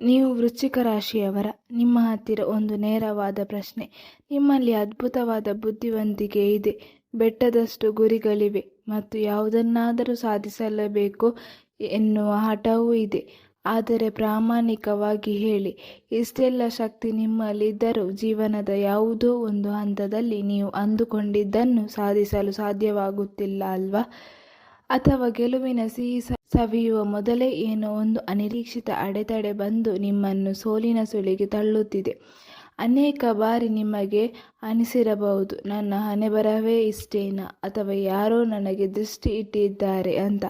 ನೀವು ವೃಶ್ಚಿಕ ರಾಶಿಯವರ, ನಿಮ್ಮ ಹತ್ತಿರ ಒಂದು ನೇರವಾದ ಪ್ರಶ್ನೆ. ನಿಮ್ಮಲ್ಲಿ ಅದ್ಭುತವಾದ ಬುದ್ಧಿವಂತಿಕೆ ಇದೆ. ಬೆಟ್ಟದಷ್ಟು ಗುರಿಗಳಿವೆ ಮತ್ತು ಯಾವುದನ್ನಾದರೂ ಸಾಧಿಸಲೇಬೇಕು ಎನ್ನುವ ಹಠವೂ ಇದೆ. ಆದರೆ ಪ್ರಾಮಾಣಿಕವಾಗಿ ಹೇಳಿ. ಇಷ್ಟೆಲ್ಲ ಶಕ್ತಿ ನಿಮ್ಮಲ್ಲಿದ್ದರೂ ಜೀವನದ ಯಾವುದೋ ಒಂದು ಹಂತದಲ್ಲಿ ನೀವು ಅಂದುಕೊಂಡಿದ್ದನ್ನು ಸಾಧಿಸಲು ಸಾಧ್ಯವಾಗುತ್ತಿಲ್ಲ ಅಲ್ವಾ? ಅಥವಾ ಗೆಲುವಿನ ಸಿಹಿ ಸವಿಯುವ ಮೊದಲೇ ಏನೋ ಒಂದು ಅನಿರೀಕ್ಷಿತ ಅಡೆತಡೆ ಬಂದು ನಿಮ್ಮನ್ನು ಸೋಲಿನ ಸುಳಿಗೆ ತಳ್ಳುತ್ತಿದೆ. ಅನೇಕ ಬಾರಿ ನಿಮಗೆ ಅನಿಸಿರಬಹುದು, ನನ್ನ ಹಣೆಬರವೇ ಇಷ್ಟೇನಾ ಅಥವಾ ಯಾರೋ ನನಗೆ ದೃಷ್ಟಿ ಇಟ್ಟಿದ್ದಾರೆ ಅಂತ.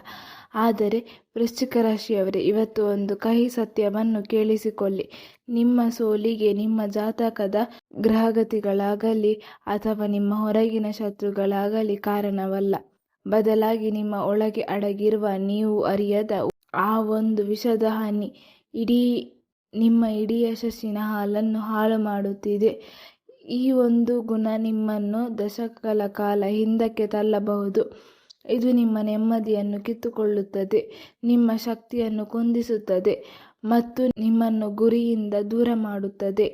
ಆದರೆ ವೃಶ್ಚಿಕ ರಾಶಿಯವರೇ, ಇವತ್ತು ಒಂದು ಕಹಿ ಸತ್ಯವನ್ನು ಕೇಳಿಸಿಕೊಳ್ಳಿ. ನಿಮ್ಮ ಸೋಲಿಗೆ ನಿಮ್ಮ ಜಾತಕದ ಗ್ರಹಗತಿಗಳಾಗಲಿ ಅಥವಾ ನಿಮ್ಮ ಹೊರಗಿನ ಶತ್ರುಗಳಾಗಲಿ ಕಾರಣವಲ್ಲ. ಬದಲಾಗಿ ನಿಮ್ಮ ಒಳಗೆ ಅಡಗಿರುವ ನೀವು ಅರಿಯದ ಆ ಒಂದು ವಿಷದ ಹನಿ, ಇಡೀ ನಿಮ್ಮ ಇಡೀ ಯಶಸ್ಸಿನ ಹಾಲನ್ನು ಹಾಳು ಮಾಡುತ್ತಿದೆ. ಈ ಒಂದು ಗುಣ ನಿಮ್ಮನ್ನು ದಶಕಗಳ ಕಾಲ ಹಿಂದಕ್ಕೆ ತಳ್ಳಬಹುದು. ಇದು ನಿಮ್ಮ ನೆಮ್ಮದಿಯನ್ನು ಕಿತ್ತುಕೊಳ್ಳುತ್ತದೆ, ನಿಮ್ಮ ಶಕ್ತಿಯನ್ನು ಕುಂದಿಸುತ್ತದೆ ಮತ್ತು ನಿಮ್ಮನ್ನು ಗುರಿಯಿಂದ ದೂರ ಮಾಡುತ್ತದೆ.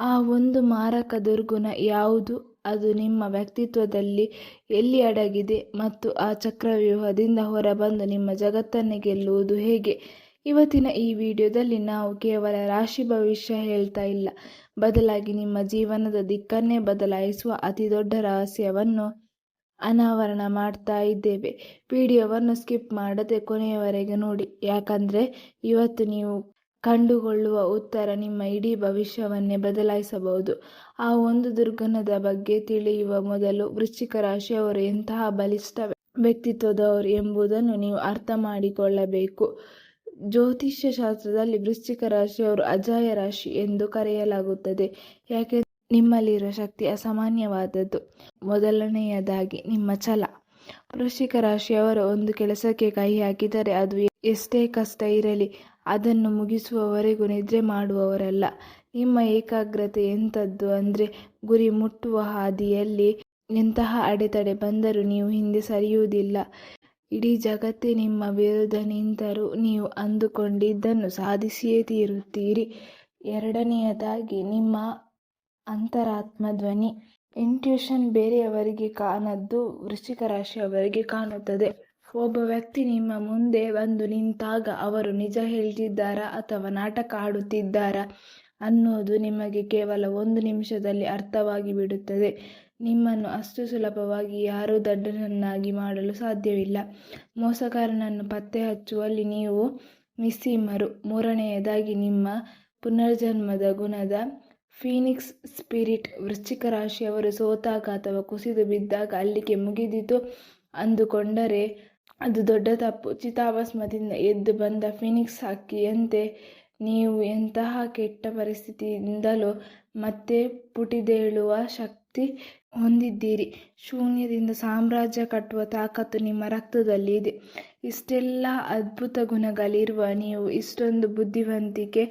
ಆ ಒಂದು ಮಾರಕ ದುರ್ಗುಣ ಯಾವುದು? ಅದು ನಿಮ್ಮ ವ್ಯಕ್ತಿತ್ವದಲ್ಲಿ ಎಲ್ಲಿ ಅಡಗಿದೆ ಮತ್ತು ಆ ಚಕ್ರವ್ಯೂಹದಿಂದ ಹೊರಬಂದು ನಿಮ್ಮ ಜಗತ್ತನ್ನೇ ಗೆಲ್ಲುವುದು ಹೇಗೆ? ಇವತ್ತಿನ ಈ ವಿಡಿಯೋದಲ್ಲಿ ನಾವು ಕೇವಲ ರಾಶಿ ಭವಿಷ್ಯ ಹೇಳ್ತಾ ಇಲ್ಲ. ಬದಲಾಗಿ ನಿಮ್ಮ ಜೀವನದ ದಿಕ್ಕನ್ನೇ ಬದಲಾಯಿಸುವ ಅತಿ ದೊಡ್ಡ ರಹಸ್ಯವನ್ನು ಅನಾವರಣ ಮಾಡ್ತಾ ಇದ್ದೇವೆ. ವಿಡಿಯೋವನ್ನು ಸ್ಕಿಪ್ ಮಾಡದೆ ಕೊನೆಯವರೆಗೆ ನೋಡಿ. ಯಾಕಂದರೆ ಇವತ್ತು ನೀವು ಕಂಡುಕೊಳ್ಳುವ ಉತ್ತರ ನಿಮ್ಮ ಇಡೀ ಭವಿಷ್ಯವನ್ನೇ ಬದಲಾಯಿಸಬಹುದು. ಆ ಒಂದು ದುರ್ಗನದ ಬಗ್ಗೆ ತಿಳಿಯುವ ಮೊದಲು ವೃಶ್ಚಿಕ ರಾಶಿಯವರು ಎಂತಹ ಬಲಿಷ್ಠ ವ್ಯಕ್ತಿತ್ವದವರು ಎಂಬುದನ್ನು ನೀವು ಅರ್ಥ ಮಾಡಿಕೊಳ್ಳಬೇಕು. ಜ್ಯೋತಿಷ್ಯ ಶಾಸ್ತ್ರದಲ್ಲಿ ವೃಶ್ಚಿಕ ರಾಶಿಯವರು ಅಜಾಯ ರಾಶಿ ಎಂದು ಕರೆಯಲಾಗುತ್ತದೆ. ಯಾಕೆ? ನಿಮ್ಮಲ್ಲಿರುವ ಶಕ್ತಿ ಅಸಾಮಾನ್ಯವಾದದ್ದು. ಮೊದಲನೆಯದಾಗಿ ನಿಮ್ಮ ಛಲ. ವೃಶ್ಚಿಕ ರಾಶಿಯವರು ಒಂದು ಕೆಲಸಕ್ಕೆ ಕೈ ಹಾಕಿದರೆ ಅದು ಎಷ್ಟೇ ಕಷ್ಟ ಇರಲಿ, ಅದನ್ನು ಮುಗಿಸುವವರೆಗೂ ನಿದ್ರೆ ಮಾಡುವವರಲ್ಲ. ನಿಮ್ಮ ಏಕಾಗ್ರತೆ ಎಂಥದ್ದು ಅಂದರೆ, ಗುರಿ ಮುಟ್ಟುವ ಹಾದಿಯಲ್ಲಿ ಎಂತಹ ಅಡೆತಡೆ ಬಂದರೂ ನೀವು ಹಿಂದೆ ಸರಿಯುವುದಿಲ್ಲ. ಇಡೀ ಜಗತ್ತೇ ನಿಮ್ಮ ವಿರುದ್ಧ ನಿಂತರೂ ನೀವು ಅಂದುಕೊಂಡಿದ್ದನ್ನು ಸಾಧಿಸಿಯೇ ತೀರುತ್ತೀರಿ. ಎರಡನೆಯದಾಗಿ, ನಿಮ್ಮ ಅಂತರಾತ್ಮ ಧ್ವನಿ. ಇಂಟ್ಯೂಷನ್ ಬೇರೆಯವರಿಗೆ ಕಾಣದ್ದು ವೃಶ್ಚಿಕ ರಾಶಿಯವರಿಗೆ ಕಾಣುತ್ತದೆ. ಒಬ್ಬ ವ್ಯಕ್ತಿ ನಿಮ್ಮ ಮುಂದೆ ಬಂದು ನಿಂತಾಗ ಅವರು ನಿಜ ಹೇಳ್ತಿದ್ದಾರಾ ಅಥವಾ ನಾಟಕ ಆಡುತ್ತಿದ್ದಾರಾ ಅನ್ನೋದು ನಿಮಗೆ ಕೇವಲ ಒಂದು ನಿಮಿಷದಲ್ಲಿ ಅರ್ಥವಾಗಿ ಬಿಡುತ್ತದೆ. ನಿಮ್ಮನ್ನು ಅಷ್ಟು ಸುಲಭವಾಗಿ ಯಾರೂ ದಡ್ಡನನ್ನಾಗಿ ಮಾಡಲು ಸಾಧ್ಯವಿಲ್ಲ. ಮೋಸಗಾರನನ್ನು ಪತ್ತೆ ಹಚ್ಚುವಲ್ಲಿ ನೀವು ನಿಸ್ಸೀಮರು ಮೂರನೆಯದಾಗಿ ನಿಮ್ಮ ಪುನರ್ಜನ್ಮದ ಗುಣದ ಫೀನಿಕ್ಸ್ ಸ್ಪಿರಿಟ್ ವೃಶ್ಚಿಕ ರಾಶಿಯವರು ಸೋತಾಗ ಅಥವಾ ಕುಸಿದು ಬಿದ್ದಾಗ ಅಲ್ಲಿಗೆ ಮುಗಿದಿತು ಅಂದುಕೊಂಡರೆ ಅದು ದೊಡ್ಡ ತಪ್ಪು. ಚಿತಾಭಸ್ಮದಿಂದ ಎದ್ದು ಬಂದ ಫಿನಿಕ್ಸ್ ಹಕ್ಕಿಯಂತೆ ನೀವು ಎಂತಹ ಕೆಟ್ಟ ಪರಿಸ್ಥಿತಿಯಿಂದಲೂ ಮತ್ತೆ ಪುಟಿದೇಳುವ ಶಕ್ತಿ ಹೊಂದಿದ್ದೀರಿ. ಶೂನ್ಯದಿಂದ ಸಾಮ್ರಾಜ್ಯ ಕಟ್ಟುವ ತಾಕತ್ತು ನಿಮ್ಮ ರಕ್ತದಲ್ಲಿ ಇದೆ. ಇಷ್ಟೆಲ್ಲ ಅದ್ಭುತ ಗುಣಗಳಿರುವ ನೀವು, ಇಷ್ಟೊಂದು ಬುದ್ಧಿವಂತಿಕೆ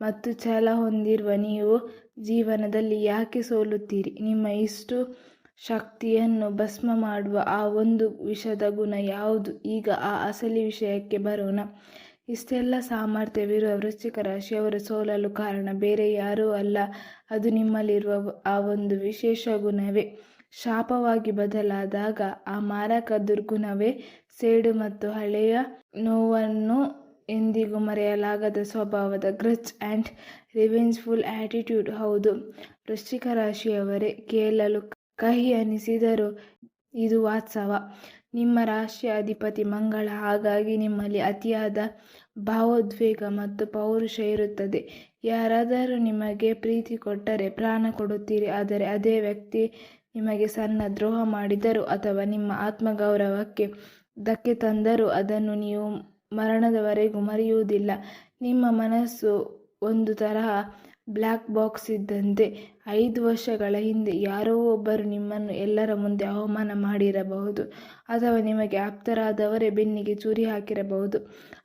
ಮತ್ತು ಛಲ ಹೊಂದಿರುವ ನೀವು ಜೀವನದಲ್ಲಿ ಯಾಕೆ ಸೋಲುತ್ತೀರಿ? ನಿಮ್ಮ ಇಷ್ಟು ಶಕ್ತಿಯನ್ನು ಭಸ್ಮ ಮಾಡುವ ಆ ಒಂದು ವಿಷದ ಗುಣ ಯಾವುದು? ಈಗ ಆ ಅಸಲಿ ವಿಷಯಕ್ಕೆ ಬರೋಣ. ಇಷ್ಟೆಲ್ಲ ಸಾಮರ್ಥ್ಯವಿರುವ ವೃಶ್ಚಿಕ ರಾಶಿಯವರು ಸೋಲಲು ಕಾರಣ ಬೇರೆ ಯಾರೂ ಅಲ್ಲ. ಅದು ನಿಮ್ಮಲ್ಲಿರುವ ಆ ಒಂದು ವಿಶೇಷ ಗುಣವೇ. ಶಾಪವಾಗಿ ಬದಲಾದಾಗ ಆ ಮಾರಕ ದುರ್ಗುಣವೇ. ಸೇಡು ಮತ್ತು ಹಳೆಯ ನೋವನ್ನು ಎಂದಿಗೂ ಮರೆಯಲಾಗದ ಸ್ವಭಾವದ ಗ್ರಚ್ ಆ್ಯಂಡ್ ರಿವೆಂಜ್ಫುಲ್ ಆ್ಯಟಿಟ್ಯೂಡ್. ಹೌದು, ವೃಶ್ಚಿಕ ರಾಶಿಯವರೇ, ಕೇಳಲು ಕಹಿ ಅನಿಸಿದರೂ. ಇದು ವಾಸ್ತವ ನಿಮ್ಮ ರಾಶಿಯ ಅಧಿಪತಿ ಮಂಗಳ. ಹಾಗಾಗಿ ನಿಮ್ಮಲ್ಲಿ ಅತಿಯಾದ ಭಾವೋದ್ವೇಗ ಮತ್ತು ಪೌರುಷ ಇರುತ್ತದೆ. ಯಾರಾದರೂ ನಿಮಗೆ ಪ್ರೀತಿ ಕೊಟ್ಟರೆ ಪ್ರಾಣ ಕೊಡುತ್ತೀರಿ. ಆದರೆ ಅದೇ ವ್ಯಕ್ತಿ ನಿಮಗೆ ಸಣ್ಣ ದ್ರೋಹ ಮಾಡಿದರೂ ಅಥವಾ ನಿಮ್ಮ ಆತ್ಮಗೌರವಕ್ಕೆ ಧಕ್ಕೆ ತಂದರೂ ಅದನ್ನು ನೀವು ಮರಣದವರೆಗೂ ಮರೆಯುವುದಿಲ್ಲ. ನಿಮ್ಮ ಮನಸ್ಸು ಒಂದು ತರಹ ಬ್ಲ್ಯಾಕ್ ಬಾಕ್ಸ್ ಇದ್ದಂತೆ ಐದು ವರ್ಷಗಳ ಹಿಂದೆ ಯಾರೋ ಒಬ್ಬರು ನಿಮ್ಮನ್ನು ಎಲ್ಲರ ಮುಂದೆ ಅವಮಾನ ಮಾಡಿರಬಹುದು ಅಥವಾ ನಿಮಗೆ ಆಪ್ತರಾದವರೇ ಬೆನ್ನಿಗೆ ಚೂರಿ ಹಾಕಿರಬಹುದು.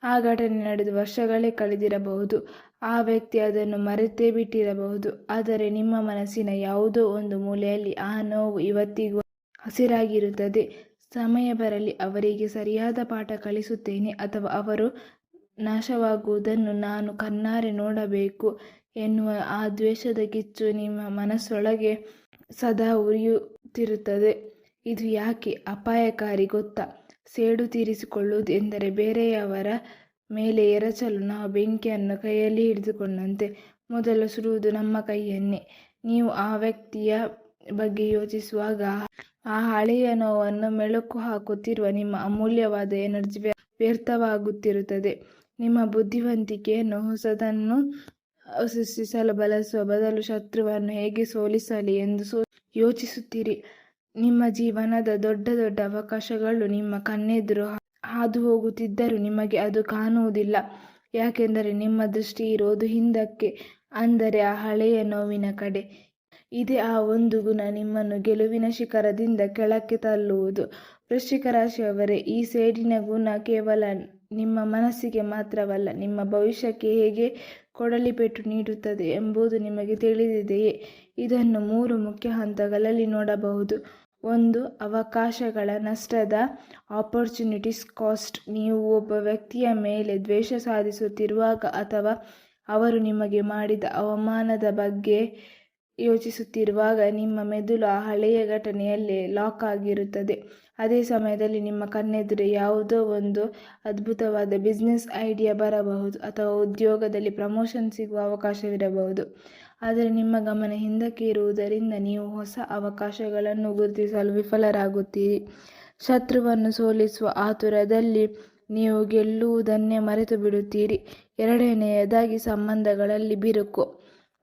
ಆ ಘಟನೆ ನಡೆದು ವರ್ಷಗಳೇ ಕಳೆದಿರಬಹುದು. ಆ ವ್ಯಕ್ತಿ ಅದನ್ನು ಮರೆತೇ ಬಿಟ್ಟಿರಬಹುದು. ಆದರೆ ನಿಮ್ಮ ಮನಸ್ಸಿನ ಯಾವುದೋ ಒಂದು ಮೂಲೆಯಲ್ಲಿ ಆ ನೋವು ಇವತ್ತಿಗೂ ಹಸಿರಾಗಿರುತ್ತದೆ. ಸಮಯ ಬರಲಿ, ಅವರಿಗೆ ಸರಿಯಾದ ಪಾಠ ಕಲಿಸುತ್ತೇನೆ ಅಥವಾ ಅವರು ನಾಶವಾಗುವುದನ್ನು ನಾನು ಕಣ್ಣಾರೆ ನೋಡಬೇಕು. ಎನ್ನುವ ಆ ದ್ವೇಷದ ಕಿಚ್ಚು ನಿಮ್ಮ ಮನಸ್ಸೊಳಗೆ ಸದಾ ಉರಿಯುತ್ತಿರುತ್ತದೆ. ಇದು ಯಾಕೆ ಅಪಾಯಕಾರಿ ಗೊತ್ತಾ? ಸೇಡು ತೀರಿಸಿಕೊಳ್ಳುವುದು ಎಂದರೆ ಬೇರೆಯವರ ಮೇಲೆ ಎರಚಲು ನಾವು ಬೆಂಕಿಯನ್ನು ಕೈಯಲ್ಲಿ ಹಿಡಿದುಕೊಂಡಂತೆ ಮೊದಲು ಸುಡುವುದು ನಮ್ಮ ಕೈಯನ್ನೇ. ನೀವು ಆ ವ್ಯಕ್ತಿಯ ಬಗ್ಗೆ ಯೋಚಿಸುವಾಗ ಆ ಹಳೆಯ ನೋವನ್ನು ಮೆಳುಕು ಹಾಕುತ್ತಿರುವ ನಿಮ್ಮ ಅಮೂಲ್ಯವಾದ ಎನರ್ಜಿ ವ್ಯರ್ಥವಾಗುತ್ತಿರುತ್ತದೆ. ನಿಮ್ಮ ಬುದ್ಧಿವಂತಿಕೆಯನ್ನು ಹೊಸದನ್ನು ಸೃಷ್ಟಿಸಲು ಬಳಸುವ ಬದಲು ಶತ್ರುವನ್ನು ಹೇಗೆ ಸೋಲಿಸಲಿ ಎಂದು ಯೋಚಿಸುತ್ತೀರಿ. ನಿಮ್ಮ ಜೀವನದ ದೊಡ್ಡ ದೊಡ್ಡ ಅವಕಾಶಗಳು ನಿಮ್ಮ ಕಣ್ಣೆದುರು ಹಾದು ಹೋಗುತ್ತಿದ್ದರೂ ನಿಮಗೆ ಅದು ಕಾಣುವುದಿಲ್ಲ. ಯಾಕೆಂದರೆ ನಿಮ್ಮ ದೃಷ್ಟಿ ಇರೋದು ಹಿಂದಕ್ಕೆ, ಅಂದರೆ ಆ ಹಳೆಯ ನೋವಿನ ಕಡೆ. ಇದೆ ಆ ಒಂದು ಗುಣ ನಿಮ್ಮನ್ನು ಗೆಲುವಿನ ಶಿಖರದಿಂದ ಕೆಳಕ್ಕೆ ತಳ್ಳುವುದು. ವೃಶ್ಚಿಕ ರಾಶಿಯವರೇ, ಈ ಸೇಡಿನ ಗುಣ ಕೇವಲ ನಿಮ್ಮ ಮನಸ್ಸಿಗೆ ಮಾತ್ರವಲ್ಲ, ನಿಮ್ಮ ಭವಿಷ್ಯಕ್ಕೆ ಹೇಗೆ ಕೊಡಲಿ ಪೆಟ್ಟು ನೀಡುತ್ತದೆ ಎಂಬುದು ನಿಮಗೆ ತಿಳಿದಿದೆಯೇ? ಇದನ್ನು ಮೂರು ಮುಖ್ಯ ಹಂತಗಳಲ್ಲಿ ನೋಡಬಹುದು. ಒಂದು, ಅವಕಾಶಗಳ ನಷ್ಟದ ಆಪರ್ಚುನಿಟೀಸ್ ಕಾಸ್ಟ್ ನೀವು ಒಬ್ಬ ವ್ಯಕ್ತಿಯ ಮೇಲೆ ದ್ವೇಷ ಸಾಧಿಸುತ್ತಿರುವಾಗ ಅಥವಾ ಅವರು ನಿಮಗೆ ಮಾಡಿದ ಅವಮಾನದ ಬಗ್ಗೆ ಯೋಚಿಸುತ್ತಿರುವಾಗ ನಿಮ್ಮ ಮೆದುಳು ಆ ಹಳೆಯ ಘಟನೆಯಲ್ಲೇ ಲಾಕ್ ಆಗಿರುತ್ತದೆ. ಅದೇ ಸಮಯದಲ್ಲಿ ನಿಮ್ಮ ಕಣ್ಣೆದುರು ಯಾವುದೋ ಒಂದು ಅದ್ಭುತವಾದ ಬಿಸ್ನೆಸ್ ಐಡಿಯಾ ಬರಬಹುದು ಅಥವಾ ಉದ್ಯೋಗದಲ್ಲಿ ಪ್ರಮೋಷನ್ ಸಿಗುವ ಅವಕಾಶವಿರಬಹುದು. ಆದರೆ ನಿಮ್ಮ ಗಮನ ಹಿಂದಕ್ಕೆ ಇರುವುದರಿಂದ ನೀವು ಹೊಸ ಅವಕಾಶಗಳನ್ನು ಗುರುತಿಸಲು ವಿಫಲರಾಗುತ್ತೀರಿ. ಶತ್ರುವನ್ನು ಸೋಲಿಸುವ ಆತುರದಲ್ಲಿ ನೀವು ಗೆಲ್ಲುವುದನ್ನೇ ಮರೆತು ಬಿಡುತ್ತೀರಿ ಎರಡನೆಯದಾಗಿ ಸಂಬಂಧಗಳಲ್ಲಿ ಬಿರುಕು.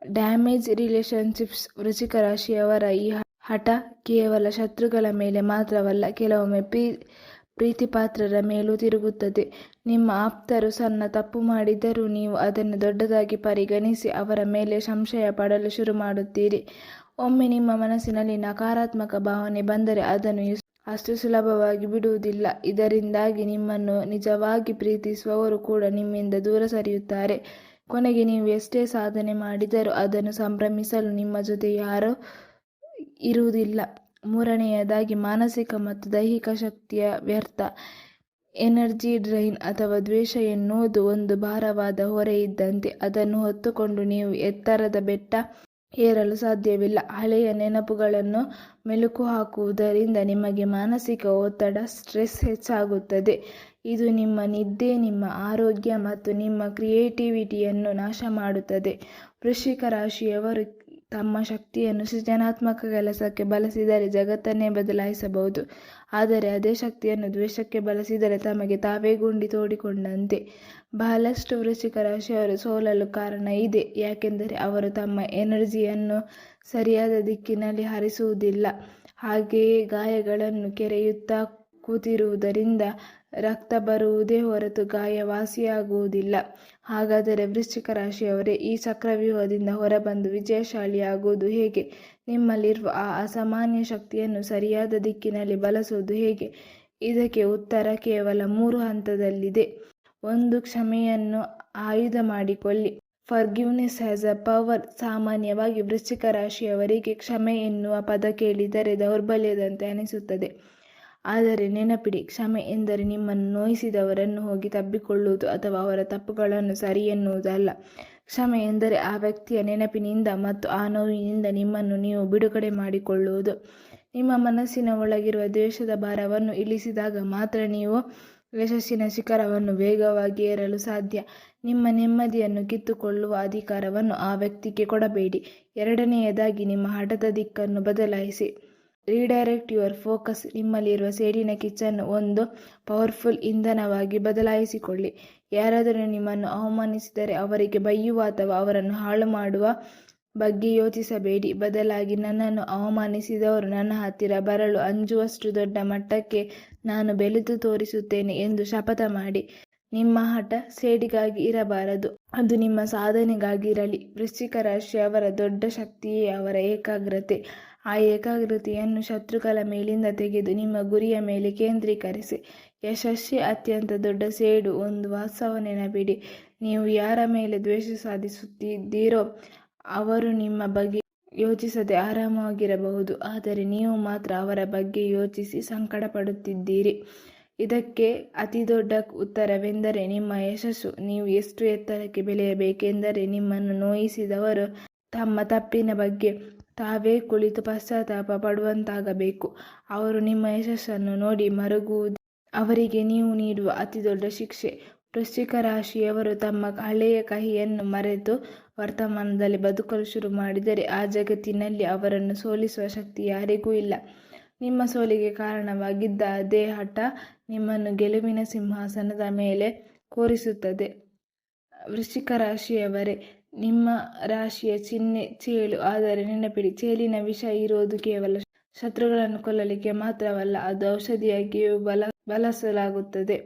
ಡ್ಯಾಮೇಜ್ ರಿಲೇಷನ್ಶಿಪ್ಸ್ ವೃಶ್ಚಿಕ ರಾಶಿಯವರ ಈ ಹಠ ಕೇವಲ ಶತ್ರುಗಳ ಮೇಲೆ ಮಾತ್ರವಲ್ಲ, ಕೆಲವೊಮ್ಮೆ ಪ್ರೀ, ಪ್ರೀತಿಪಾತ್ರರ ಮೇಲೂ ತಿರುಗುತ್ತದೆ. ನಿಮ್ಮ ಆಪ್ತರು ಸಣ್ಣ ತಪ್ಪು ಮಾಡಿದರೂ ನೀವು ಅದನ್ನು ದೊಡ್ಡದಾಗಿ ಪರಿಗಣಿಸಿ ಅವರ ಮೇಲೆ ಸಂಶಯ ಪಡಲು ಶುರು ಮಾಡುತ್ತೀರಿ. ಒಮ್ಮೆ ನಿಮ್ಮ ಮನಸ್ಸಿನಲ್ಲಿ ನಕಾರಾತ್ಮಕ ಭಾವನೆ ಬಂದರೆ ಅದನ್ನು ಅಷ್ಟು ಸುಲಭವಾಗಿ ಬಿಡುವುದಿಲ್ಲ. ಇದರಿಂದಾಗಿ ನಿಮ್ಮನ್ನು ನಿಜವಾಗಿ ಪ್ರೀತಿಸುವವರು ಕೂಡ ನಿಮ್ಮಿಂದ ದೂರ ಸರಿಯುತ್ತಾರೆ. ಕೊನೆಗೆ ನೀವು ಎಷ್ಟೇ ಸಾಧನೆ ಮಾಡಿದರೂ ಅದನ್ನು ಸಂಭ್ರಮಿಸಲು ನಿಮ್ಮ ಜೊತೆ ಯಾರೂ ಇರುವುದಿಲ್ಲ. ಮೂರನೆಯದಾಗಿ ಮಾನಸಿಕ ಮತ್ತು ದೈಹಿಕ ಶಕ್ತಿಯ ವ್ಯರ್ಥ. ಎನರ್ಜಿ ಡ್ರೈನ್ ಅಥವಾ ದ್ವೇಷ ಎನ್ನುವುದು ಒಂದು ಭಾರವಾದ ಹೊರೆ ಇದ್ದಂತೆ ಅದನ್ನು ಹೊತ್ತುಕೊಂಡು ನೀವು ಎತ್ತರದ ಬೆಟ್ಟ ಏರಲು ಸಾಧ್ಯವಿಲ್ಲ. ಹಳೆಯ ನೆನಪುಗಳನ್ನು ಮೆಲುಕು ಹಾಕುವುದರಿಂದ ನಿಮಗೆ ಮಾನಸಿಕ ಒತ್ತಡ, ಸ್ಟ್ರೆಸ್ ಹೆಚ್ಚಾಗುತ್ತದೆ. ಇದು ನಿಮ್ಮ ನಿದ್ದೆ, ನಿಮ್ಮ ಆರೋಗ್ಯ ಮತ್ತು ನಿಮ್ಮ ಕ್ರಿಯೇಟಿವಿಟಿಯನ್ನು ನಾಶ ಮಾಡುತ್ತದೆ ವೃಶ್ಚಿಕ ರಾಶಿಯವರು ತಮ್ಮ ಶಕ್ತಿಯನ್ನು ಸೃಜನಾತ್ಮಕ ಕೆಲಸಕ್ಕೆ ಬಳಸಿದರೆ ಜಗತ್ತನ್ನೇ ಬದಲಾಯಿಸಬಹುದು. ಆದರೆ ಅದೇ ಶಕ್ತಿಯನ್ನು ದ್ವೇಷಕ್ಕೆ ಬಳಸಿದರೆ ತಮಗೆ ತಾವೇ ಗುಂಡಿ ತೋಡಿಕೊಂಡಂತೆ. ಬಹಳಷ್ಟು ವೃಶ್ಚಿಕ ರಾಶಿಯವರು ಸೋಲಲು ಕಾರಣ ಇದೆ. ಯಾಕೆಂದರೆ ಅವರು ತಮ್ಮ ಎನರ್ಜಿಯನ್ನು ಸರಿಯಾದ ದಿಕ್ಕಿನಲ್ಲಿ ಹರಿಸುವುದಿಲ್ಲ. ಹಾಗೆಯೇ ಗಾಯಗಳನ್ನು ಕೆರೆಯುತ್ತಾ ಕೂತಿರುವುದರಿಂದ ರಕ್ತ ಬರುವುದೇ ಹೊರತು ಗಾಯ ವಾಸಿಯಾಗುವುದಿಲ್ಲ ಹಾಗಾದರೆ ವೃಶ್ಚಿಕ ರಾಶಿಯವರೇ, ಈ ಚಕ್ರವ್ಯೂಹದಿಂದ ಹೊರಬಂದು ವಿಜಯಶಾಲಿಯಾಗುವುದು ಹೇಗೆ? ನಿಮ್ಮಲ್ಲಿರುವ ಆ ಅಸಾಮಾನ್ಯ ಶಕ್ತಿಯನ್ನು ಸರಿಯಾದ ದಿಕ್ಕಿನಲ್ಲಿ ಬಳಸುವುದು ಹೇಗೆ? ಇದಕ್ಕೆ ಉತ್ತರ ಕೇವಲ ಮೂರು ಹಂತದಲ್ಲಿದೆ. ಒಂದು, ಕ್ಷಮೆಯನ್ನು ಆಯುಧ ಮಾಡಿಕೊಳ್ಳಿ. Forgiveness has a power. ಸಾಮಾನ್ಯವಾಗಿ ವೃಶ್ಚಿಕ ರಾಶಿಯವರಿಗೆ ಕ್ಷಮೆ ಎನ್ನುವ ಪದ ಕೇಳಿದರೆ ದೌರ್ಬಲ್ಯದಂತೆ ಅನಿಸುತ್ತದೆ. ಆದರೆ ನೆನಪಿಡಿ, ಕ್ಷಮೆ ಎಂದರೆ ನಿಮ್ಮನ್ನು ನೋಯಿಸಿದವರನ್ನು ಹೋಗಿ ತಬ್ಬಿಕೊಳ್ಳುವುದು ಅಥವಾ ಅವರ ತಪ್ಪುಗಳನ್ನು ಸರಿ ಎನ್ನುವುದಲ್ಲ ಕ್ಷಮೆ ಎಂದರೆ ಆ ವ್ಯಕ್ತಿಯ ನೆನಪಿನಿಂದ ಮತ್ತು ಆ ನೋವಿನಿಂದ ನಿಮ್ಮನ್ನು ನೀವು ಬಿಡುಗಡೆ ಮಾಡಿಕೊಳ್ಳುವುದು. ನಿಮ್ಮ ಮನಸ್ಸಿನ ಒಳಗಿರುವ ದ್ವೇಷದ ಭಾರವನ್ನು ಇಳಿಸಿದಾಗ ಮಾತ್ರ ನೀವು ಯಶಸ್ಸಿನ ಶಿಖರವನ್ನು ವೇಗವಾಗಿ ಏರಲು ಸಾಧ್ಯ. ನಿಮ್ಮ ನೆಮ್ಮದಿಯನ್ನು ಕಿತ್ತುಕೊಳ್ಳುವ ಅಧಿಕಾರವನ್ನು ಆ ವ್ಯಕ್ತಿಗೆ ಕೊಡಬೇಡಿ. ಎರಡನೆಯದಾಗಿ ನಿಮ್ಮ ಹಠದ ದಿಕ್ಕನ್ನು ಬದಲಾಯಿಸಿ. ರೀಡೈರೆಕ್ಟ್ ಯುವರ್ ಫೋಕಸ್ ನಿಮ್ಮಲ್ಲಿರುವ ಸೇಡಿನ ಕಿಚನ್ ಒಂದು ಪವರ್ಫುಲ್ ಇಂಧನವಾಗಿ ಬದಲಾಯಿಸಿಕೊಳ್ಳಿ. ಯಾರಾದರೂ ನಿಮ್ಮನ್ನು ಅವಮಾನಿಸಿದರೆ ಅವರಿಗೆ ಬೈಯುವ ಅಥವಾ ಅವರನ್ನು ಹಾಳು ಮಾಡುವ ಬಗ್ಗೆ ಯೋಚಿಸಬೇಡಿ. ಬದಲಾಗಿ ನನ್ನನ್ನು ಅವಮಾನಿಸಿದವರು ನನ್ನ ಹತ್ತಿರ ಬರಲು ಅಂಜುವಷ್ಟು ದೊಡ್ಡ ಮಟ್ಟಕ್ಕೆ ನಾನು ಬೆಳೆದು ತೋರಿಸುತ್ತೇನೆ ಎಂದು ಶಪಥ ಮಾಡಿ. ನಿಮ್ಮ ಹಠ ಸೇಡಿಗಾಗಿ ಇರಬಾರದು. ಅದು ನಿಮ್ಮ ಸಾಧನೆಗಾಗಿರಲಿ ವೃಶ್ಚಿಕ ರಾಶಿ ಅವರ ದೊಡ್ಡ ಶಕ್ತಿಯೇ ಅವರ ಏಕಾಗ್ರತೆ. ಆ ಏಕಾಗ್ರತೆಯನ್ನು ಶತ್ರುಗಳ ಮೇಲಿಂದ ತೆಗೆದು ನಿಮ್ಮ ಗುರಿಯ ಮೇಲೆ ಕೇಂದ್ರೀಕರಿಸಿ. ಯಶಸ್ಸೇ ಅತ್ಯಂತ ದೊಡ್ಡ ಸೇಡು ಒಂದು ವಾಸ್ತವ ನೆನಪಿಡಿ ನೀವು ಯಾರ ಮೇಲೆ ದ್ವೇಷ ಸಾಧಿಸುತ್ತಿದ್ದೀರೋ ಅವರು ನಿಮ್ಮ ಬಗ್ಗೆ ಯೋಚಿಸದೆ ಆರಾಮವಾಗಿರಬಹುದು. ಆದರೆ ನೀವು ಮಾತ್ರ ಅವರ ಬಗ್ಗೆ ಯೋಚಿಸಿ ಸಂಕಟ ಪಡುತ್ತಿದ್ದೀರಿ ಇದಕ್ಕೆ ಅತಿದೊಡ್ಡ ಉತ್ತರವೆಂದರೆ ನಿಮ್ಮ ಯಶಸ್ಸು. ನೀವು ಎಷ್ಟು ಎತ್ತರಕ್ಕೆ ಬೆಳೆಯಬೇಕೆಂದರೆ ನಿಮ್ಮನ್ನು ನೋಯಿಸಿದವರು ತಮ್ಮ ತಪ್ಪಿನ ಬಗ್ಗೆ ತಾವೇ ಕುಳಿತು ಪಶ್ಚಾತ್ತಾಪ ಪಡುವಂತಾಗಬೇಕು. ಅವರು ನಿಮ್ಮ ಯಶಸ್ಸನ್ನು ನೋಡಿ ಮರುಗುವುದು. ಅವರಿಗೆ ನೀವು ನೀಡುವ ಅತಿದೊಡ್ಡ ಶಿಕ್ಷೆ. ವೃಶ್ಚಿಕ ರಾಶಿಯವರು ತಮ್ಮ ಹಳೆಯ ಕಹಿಯನ್ನು ಮರೆತು ವರ್ತಮಾನದಲ್ಲಿ ಬದುಕಲು ಶುರು ಮಾಡಿದರೆ ಆ ಜಗತ್ತಿನಲ್ಲಿ ಅವರನ್ನು ಸೋಲಿಸುವ ಶಕ್ತಿ ಯಾರಿಗೂ ಇಲ್ಲ. ನಿಮ್ಮ ಸೋಲಿಗೆ ಕಾರಣವಾಗಿದ್ದ ಅದೇ ಹಠ ನಿಮ್ಮನ್ನು ಗೆಲುವಿನ ಸಿಂಹಾಸನದ ಮೇಲೆ ಕೋರಿಸುತ್ತದೆ. ವೃಶ್ಚಿಕ ರಾಶಿಯವರೇ ನಿಮ್ಮ ರಾಶಿಯ ಚಿಹ್ನೆ, ಚೇಳು, ಆದರೆ ನೆನಪಿಡಿ, ಚೇಳಿನ ವಿಷ ಇರೋದು ಕೇವಲ ಶತ್ರುಗಳನ್ನು ಕೊಲ್ಲಲಿಕ್ಕೆ ಮಾತ್ರವಲ್ಲ, ಅದು ಔಷಧಿಯಾಗಿಯೂ ಬಲ, ಬಳಸಲಾಗುತ್ತದೆ.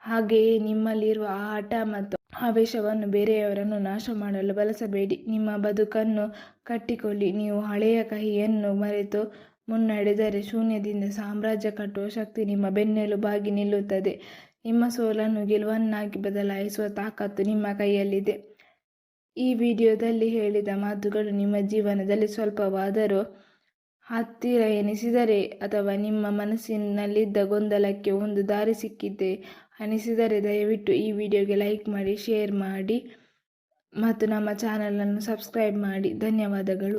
ಹಾಗೆಯೇ ನಿಮ್ಮಲ್ಲಿರುವ ಆ ಹಠ ಮತ್ತು ಆವೇಶವನ್ನು ಬೇರೆಯವರನ್ನು ನಾಶ ಮಾಡಲು ಬಳಸಬೇಡಿ. ನಿಮ್ಮ ಬದುಕನ್ನು ಕಟ್ಟಿಕೊಳ್ಳಿ. ನೀವು ಹಳೆಯ ಕಹಿಯನ್ನು ಮರೆತು ಮುನ್ನಡೆದರೆ ಶೂನ್ಯದಿಂದ ಸಾಮ್ರಾಜ್ಯ ಕಟ್ಟುವ ಶಕ್ತಿ ನಿಮ್ಮ ಬೆನ್ನೆಲುಬಾಗಿ ನಿಲ್ಲುತ್ತದೆ. ನಿಮ್ಮ ಸೋಲನ್ನು ಗೆಲುವನ್ನಾಗಿ ಬದಲಾಯಿಸುವ ತಾಕತ್ತು ನಿಮ್ಮ ಕೈಯಲ್ಲಿದೆ. ಈ ವಿಡಿಯೋದಲ್ಲಿ ಹೇಳಿದ ಮಾತುಗಳು ನಿಮ್ಮ ಜೀವನದಲ್ಲಿ ಸ್ವಲ್ಪವಾದರೂ ಹತ್ತಿರ ಎನಿಸಿದರೆ ಅಥವಾ ನಿಮ್ಮ ಮನಸ್ಸಿನಲ್ಲಿದ್ದ ಗೊಂದಲಕ್ಕೆ ಒಂದು ದಾರಿ ಸಿಕ್ಕಿದ್ದೆ ಅನಿಸಿದರೆ ದಯವಿಟ್ಟು ಈ ವಿಡಿಯೋಗೆ ಲೈಕ್ ಮಾಡಿ, ಶೇರ್ ಮಾಡಿ ಮತ್ತು ನಮ್ಮ ಚಾನಲನ್ನು ಸಬ್ಸ್ಕ್ರೈಬ್ ಮಾಡಿ. ಧನ್ಯವಾದಗಳು.